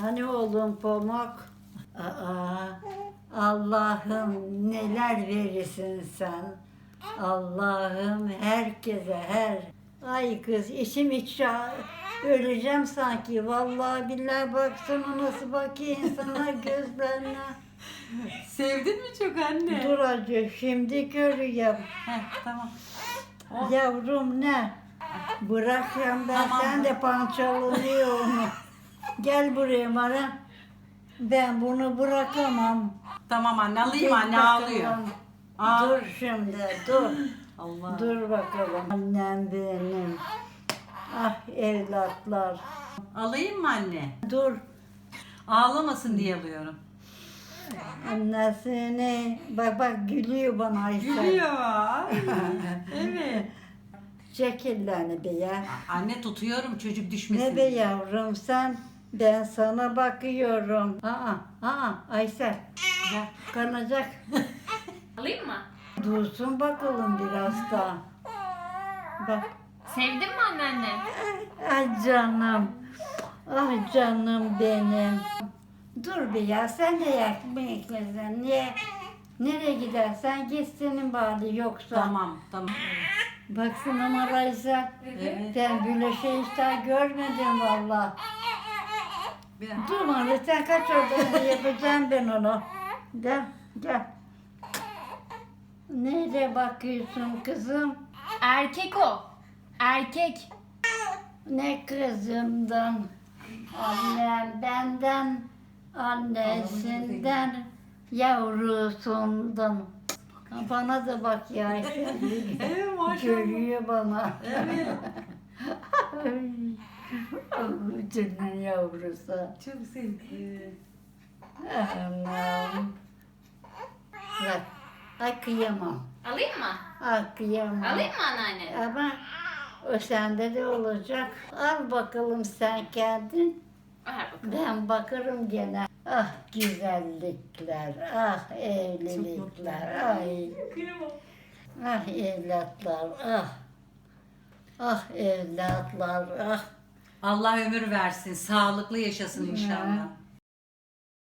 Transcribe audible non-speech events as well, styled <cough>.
Hani oğlum Pamuk? Aa, Allah'ım neler verirsin sen. Allah'ım herkese her. Ay kız içim iç öleceğim sanki. Vallahi billahi baksana nasıl bakıyor insana gözlerine. Sevdin mi çok anne? Dur acı şimdi görüyorum. Heh, tamam. Oh. Yavrum ne? Bırakıyorum ben Tamam. sen de pançalıyor onu. Gel buraya Mara. Ben bunu bırakamam. Tamam anne alayım anne bakalım. ağlıyor. Aa. Dur şimdi dur. <laughs> Allah. dur bakalım. Annem benim. Ah evlatlar. Alayım mı anne? Dur. Ağlamasın diye alıyorum. Annesini bak bak gülüyor bana Ayşe. Gülüyor. <laughs> Ay, evet. Çekillerini be ya. Anne tutuyorum çocuk düşmesin. Ne be yavrum sen? Ben sana bakıyorum. Aa, aa Aysel Gel. kanacak. Alayım mı? Dursun bakalım biraz daha. Bak. Sevdin mi anneanne? Ay canım. Ay canım benim. Dur bir ya sen de yakma ekmezsen. Niye? Nereye gidersen git senin bari yoksa. Tamam tamam. Baksana Maraysa. Evet. Ben böyle şey hiç daha görmedim valla. Bir- Dur Mehmet sen kaç oradan yapacağım ben onu. Gel gel. Nereye bakıyorsun kızım? Erkek o. Erkek. Ne kızımdan? Annem benden, annesinden, yavrusundan. Bana da bak ya. Evet maşallah. Görüyor bana. Evet. <laughs> Ay, Canın yavrusu. Çok sevdim. Anam. Bak. Ay kıyamam. Alayım mı? Ay kıyamam. Alayım mı anneanne? Ama o sende de olacak. Al bakalım sen kendin. Ver bakalım. Ben bakarım gene. Ah güzellikler, ah evlilikler, ay. Ah evlatlar, ah. Ah evlatlar, ah. Allah ömür versin. Sağlıklı yaşasın inşallah.